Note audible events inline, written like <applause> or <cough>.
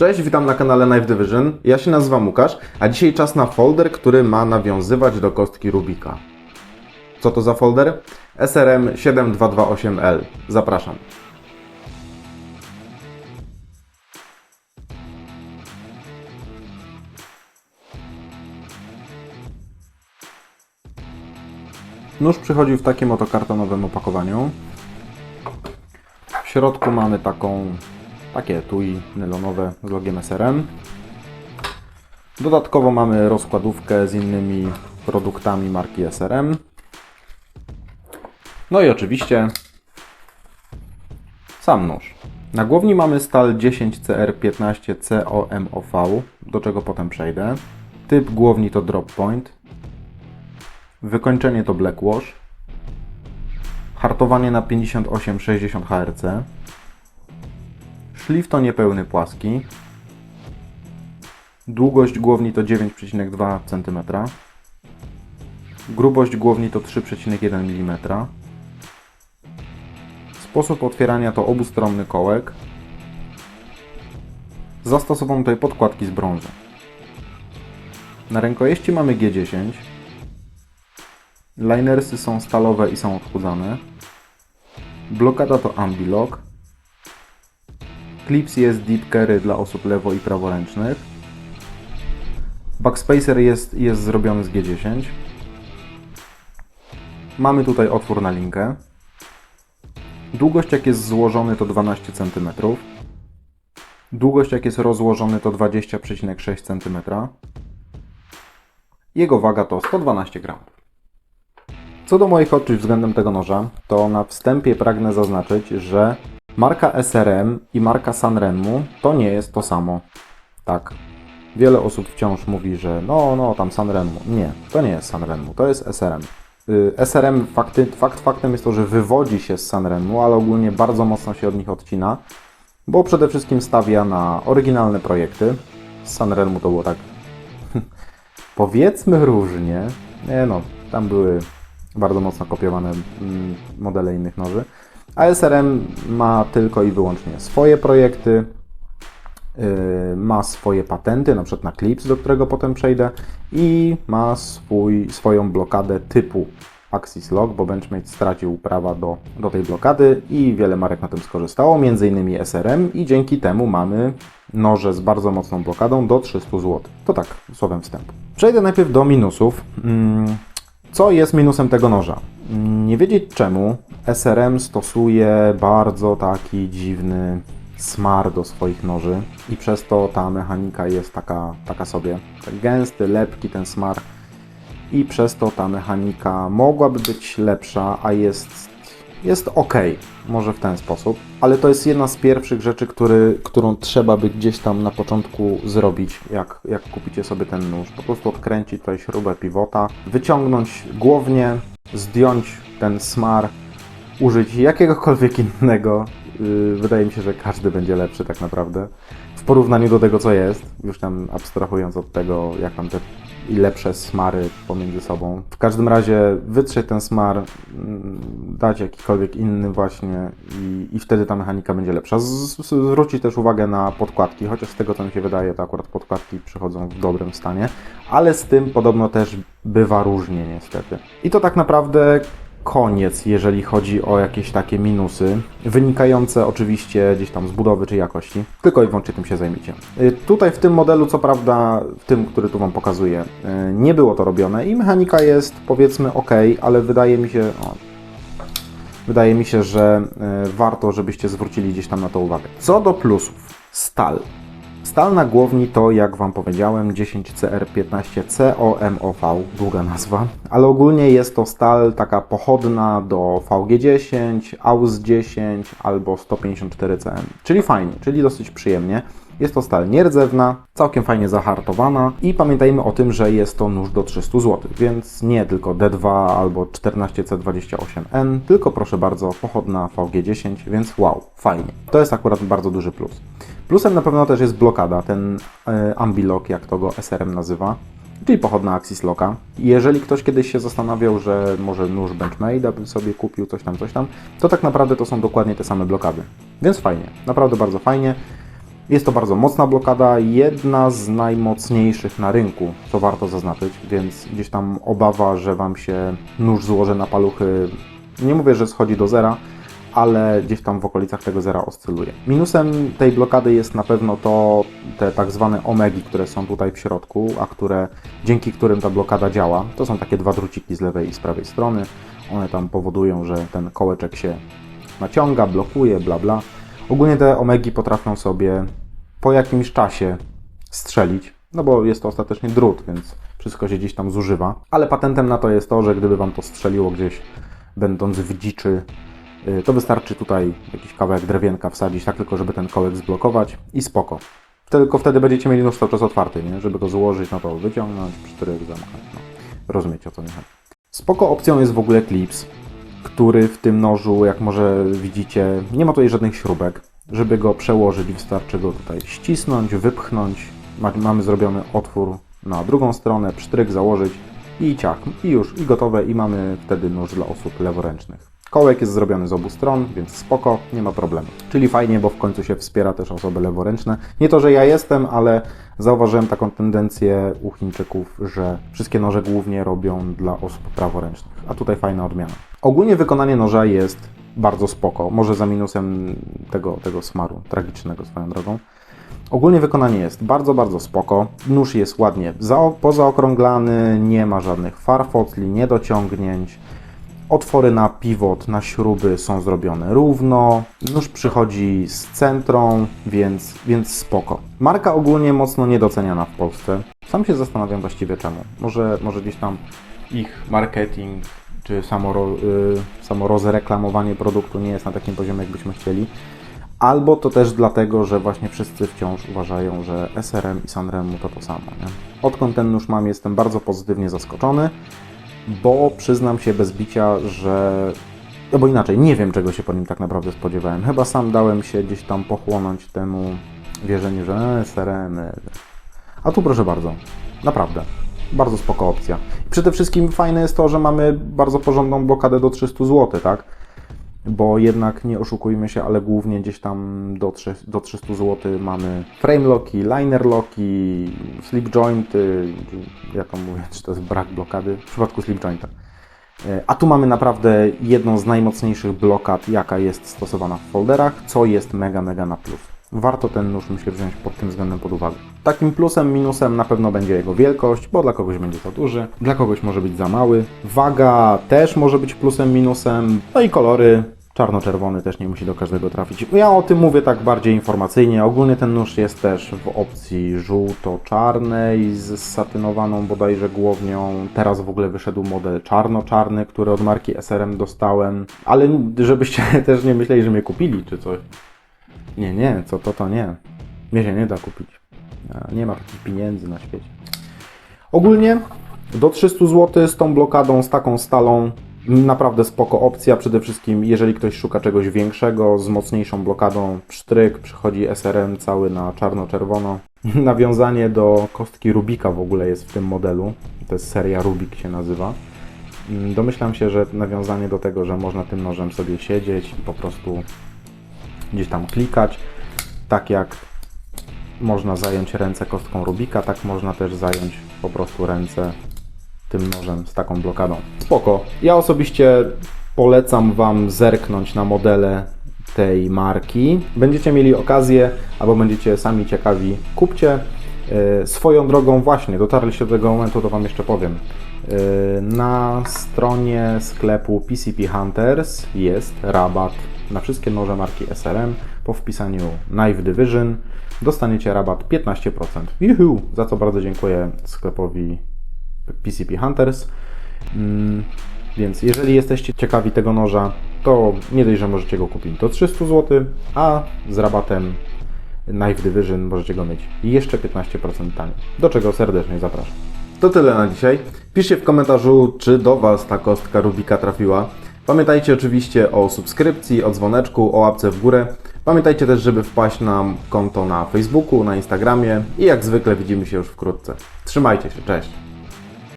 Cześć, witam na kanale Knife Division. Ja się nazywam Łukasz, a dzisiaj czas na folder, który ma nawiązywać do kostki Rubika. Co to za folder? SRM 7228L. Zapraszam. Nóż przychodzi w takim oto kartonowym opakowaniu. W środku mamy taką, takie etui nylonowe z logiem SRM. Dodatkowo mamy rozkładówkę z innymi produktami marki SRM. No i oczywiście sam nóż. Na głowni mamy stal 10CR15 COMOV, do czego potem przejdę. Typ głowni to drop point. Wykończenie to black wash. Hartowanie na 58-60 Hz. Szlif to niepełny płaski. Długość głowni to 9,2 cm. Grubość głowni to 3,1 mm. Sposób otwierania to obustronny kołek. Zastosowano tutaj podkładki z brązu. Na rękojeści mamy G10. Linersy są stalowe i są odchudzane. Blokada to Ambilock. Clips jest Deep Carry dla osób lewo i praworęcznych. Backspacer jest, jest zrobiony z G10. Mamy tutaj otwór na linkę. Długość jak jest złożony to 12 cm. Długość jak jest rozłożony to 20,6 cm. Jego waga to 112 g. Co do moich odczuć względem tego noża, to na wstępie pragnę zaznaczyć, że marka SRM i marka Sanrenmu to nie jest to samo. Tak. Wiele osób wciąż mówi, że no, no, tam Sanrenmu. Nie, to nie jest Sanrenmu, to jest SRM. Y, SRM fakty, fakt faktem jest to, że wywodzi się z Sanrenmu, ale ogólnie bardzo mocno się od nich odcina, bo przede wszystkim stawia na oryginalne projekty. Z Sanrenmu to było tak <laughs> powiedzmy różnie. Nie no, tam były bardzo mocno kopiowane mm, modele innych noży. A SRM ma tylko i wyłącznie swoje projekty, yy, ma swoje patenty, na przykład na Clips, do którego potem przejdę, i ma swój, swoją blokadę typu Axis Lock, bo Benchmade stracił prawa do, do tej blokady i wiele marek na tym skorzystało, innymi SRM i dzięki temu mamy noże z bardzo mocną blokadą do 300 zł. To tak, słowem wstępu. Przejdę najpierw do minusów. Mm, co jest minusem tego noża? Nie wiedzieć czemu SRM stosuje bardzo taki dziwny smar do swoich noży i przez to ta mechanika jest taka, taka sobie. Tak gęsty, lepki ten smar i przez to ta mechanika mogłaby być lepsza, a jest, jest ok, może w ten sposób. Ale to jest jedna z pierwszych rzeczy, który, którą trzeba by gdzieś tam na początku zrobić, jak, jak kupicie sobie ten nóż. Po prostu odkręcić tutaj śrubę pivota, wyciągnąć głownię, zdjąć ten smar, użyć jakiegokolwiek innego. Yy, Wydaje mi się, że każdy będzie lepszy tak naprawdę w porównaniu do tego, co jest, już tam abstrahując od tego, jak tam te i lepsze smary pomiędzy sobą. W każdym razie wytrzeć ten smar, mm, dać jakikolwiek inny właśnie i, i wtedy ta mechanika będzie lepsza. Z, z, zwrócić też uwagę na podkładki, chociaż z tego co mi się wydaje, to akurat podkładki przychodzą w dobrym stanie, ale z tym podobno też bywa różnie niestety. I to tak naprawdę koniec, jeżeli chodzi o jakieś takie minusy, wynikające oczywiście gdzieś tam z budowy czy jakości. Tylko i wyłącznie tym się zajmiecie. Y, Tutaj w tym modelu, co prawda, w tym, który tu Wam pokazuję, y, nie było to robione i mechanika jest powiedzmy ok, ale wydaje mi się, o, wydaje mi się, że y, warto, żebyście zwrócili gdzieś tam na to uwagę. Co do plusów, stal. Stal na głowni to, jak Wam powiedziałem, 10CR15 COMOV, długa nazwa, ale ogólnie jest to stal taka pochodna do VG10, AUS10 albo 154CM, czyli fajnie, czyli dosyć przyjemnie. Jest to stal nierdzewna, całkiem fajnie zahartowana i pamiętajmy o tym, że jest to nóż do 300 zł, więc nie tylko D2 albo 14C28N, tylko proszę bardzo, pochodna VG10, więc wow, fajnie. To jest akurat bardzo duży plus. Plusem na pewno też jest blokada, ten e, Ambilock, jak to go SRM nazywa, czyli pochodna Axis Locka. Jeżeli ktoś kiedyś się zastanawiał, że może nóż Benchmade'a by sobie kupił, coś tam, coś tam, to tak naprawdę to są dokładnie te same blokady. Więc fajnie, naprawdę bardzo fajnie. Jest to bardzo mocna blokada, jedna z najmocniejszych na rynku, co warto zaznaczyć, więc gdzieś tam obawa, że Wam się nóż złoży na paluchy, nie mówię, że schodzi do zera, ale gdzieś tam w okolicach tego zera oscyluje. Minusem tej blokady jest na pewno to te tak zwane omegi, które są tutaj w środku, a które dzięki którym ta blokada działa. To są takie dwa druciki z lewej i z prawej strony. One tam powodują, że ten kołeczek się naciąga, blokuje, bla bla. Ogólnie te omegi potrafią sobie po jakimś czasie strzelić, no bo jest to ostatecznie drut, więc wszystko się gdzieś tam zużywa. Ale patentem na to jest to, że gdyby Wam to strzeliło gdzieś będąc w dziczy, to wystarczy tutaj jakiś kawałek drewienka wsadzić, tak tylko żeby ten kołek zblokować i spoko. Tylko wtedy będziecie mieli nóż cały czas otwarty, nie? Żeby go złożyć, no to wyciągnąć, przytryk, zamknąć. No. Rozumiecie o co mi chodzi. Spoko opcją jest w ogóle klips, który w tym nożu, jak może widzicie, nie ma tutaj żadnych śrubek. Żeby go przełożyć, wystarczy go tutaj ścisnąć, wypchnąć. Ma- Mamy zrobiony otwór na drugą stronę, psztryk założyć i ciach. I już, i gotowe. I mamy wtedy nóż dla osób leworęcznych. Kołek jest zrobiony z obu stron, więc spoko, nie ma problemu. Czyli fajnie, bo w końcu się wspiera też osoby leworęczne. Nie to, że ja jestem, ale zauważyłem taką tendencję u Chińczyków, że wszystkie noże głównie robią dla osób praworęcznych. A tutaj fajna odmiana. Ogólnie wykonanie noża jest bardzo spoko. Może za minusem tego, tego smaru tragicznego swoją drogą. Ogólnie wykonanie jest bardzo, bardzo spoko. Nóż jest ładnie za, pozaokrąglany, nie ma żadnych farfotli, niedociągnięć. Otwory na pivot, na śruby są zrobione równo. Nóż przychodzi z centrą, więc, więc spoko. Marka ogólnie mocno niedoceniana w Polsce. Sam się zastanawiam właściwie czemu. Może, może gdzieś tam ich marketing czy samo, y, samo rozreklamowanie produktu nie jest na takim poziomie, jakbyśmy chcieli. Albo to też dlatego, że właśnie wszyscy wciąż uważają, że SRM i Sanremo to to samo. Nie? Odkąd ten nóż mam, jestem bardzo pozytywnie zaskoczony, bo przyznam się bez bicia, że. Albo inaczej, nie wiem czego się po nim tak naprawdę spodziewałem. Chyba sam dałem się gdzieś tam pochłonąć temu wierzeniu, że e, e. A tu proszę bardzo, naprawdę. Bardzo spoko opcja. Przede wszystkim fajne jest to, że mamy bardzo porządną blokadę do 300 zł, tak? Bo jednak nie oszukujmy się, ale głównie gdzieś tam do, do 300 zł mamy frame locki, liner locki, slip jointy, ja to mówię, czy to jest brak blokady w przypadku slip jointa. E, A tu mamy naprawdę jedną z najmocniejszych blokad, jaka jest stosowana w folderach, co jest mega, mega na plus. Warto ten nóż, myślę, wziąć pod tym względem pod uwagę. Takim plusem, minusem na pewno będzie jego wielkość, bo dla kogoś będzie za duży, dla kogoś może być za mały. Waga też może być plusem, minusem. No i kolory. Czarno-czerwony też nie musi do każdego trafić. Ja o tym mówię tak bardziej informacyjnie. Ogólnie ten nóż jest też w opcji żółto-czarnej z satynowaną bodajże głownią. Teraz w ogóle wyszedł model czarno-czarny, który od marki SRM dostałem. Ale żebyście <laughs> też nie myśleli, że mnie kupili czy coś. Nie, nie, co to, to nie. Mnie się nie da kupić. Nie ma takich pieniędzy na świecie. Ogólnie do 300 zł z tą blokadą, z taką stalą. Naprawdę spoko opcja. Przede wszystkim, jeżeli ktoś szuka czegoś większego, z mocniejszą blokadą, psztryk, przychodzi SRM cały na czarno-czerwono. <laughs> Nawiązanie do kostki Rubika w ogóle jest w tym modelu. To jest seria Rubik się nazywa. Mm, Domyślam się, że nawiązanie do tego, że można tym nożem sobie siedzieć i po prostu gdzieś tam klikać. Tak jak można zająć ręce kostką Rubika, tak można też zająć po prostu ręce tym nożem z taką blokadą. Spoko. Ja osobiście polecam Wam zerknąć na modele tej marki. Będziecie mieli okazję, albo będziecie sami ciekawi, kupcie. E, Swoją drogą właśnie, dotarliście do tego momentu, to Wam jeszcze powiem. E, Na stronie sklepu PCP Hunters jest rabat na wszystkie noże marki SRM. Po wpisaniu Knife Division dostaniecie rabat 15%. Juhu! Za co bardzo dziękuję sklepowi PCP Hunters. Mm, Więc jeżeli jesteście ciekawi tego noża, to nie dość, że możecie go kupić do 300 zł, a z rabatem Knife Division możecie go mieć jeszcze 15% taniej. Do czego serdecznie zapraszam. To tyle na dzisiaj. Piszcie w komentarzu, czy do Was ta kostka Rubika trafiła. Pamiętajcie oczywiście o subskrypcji, o dzwoneczku, o łapce w górę. Pamiętajcie też, żeby wpaść na konto na Facebooku, na Instagramie i jak zwykle widzimy się już wkrótce. Trzymajcie się, cześć!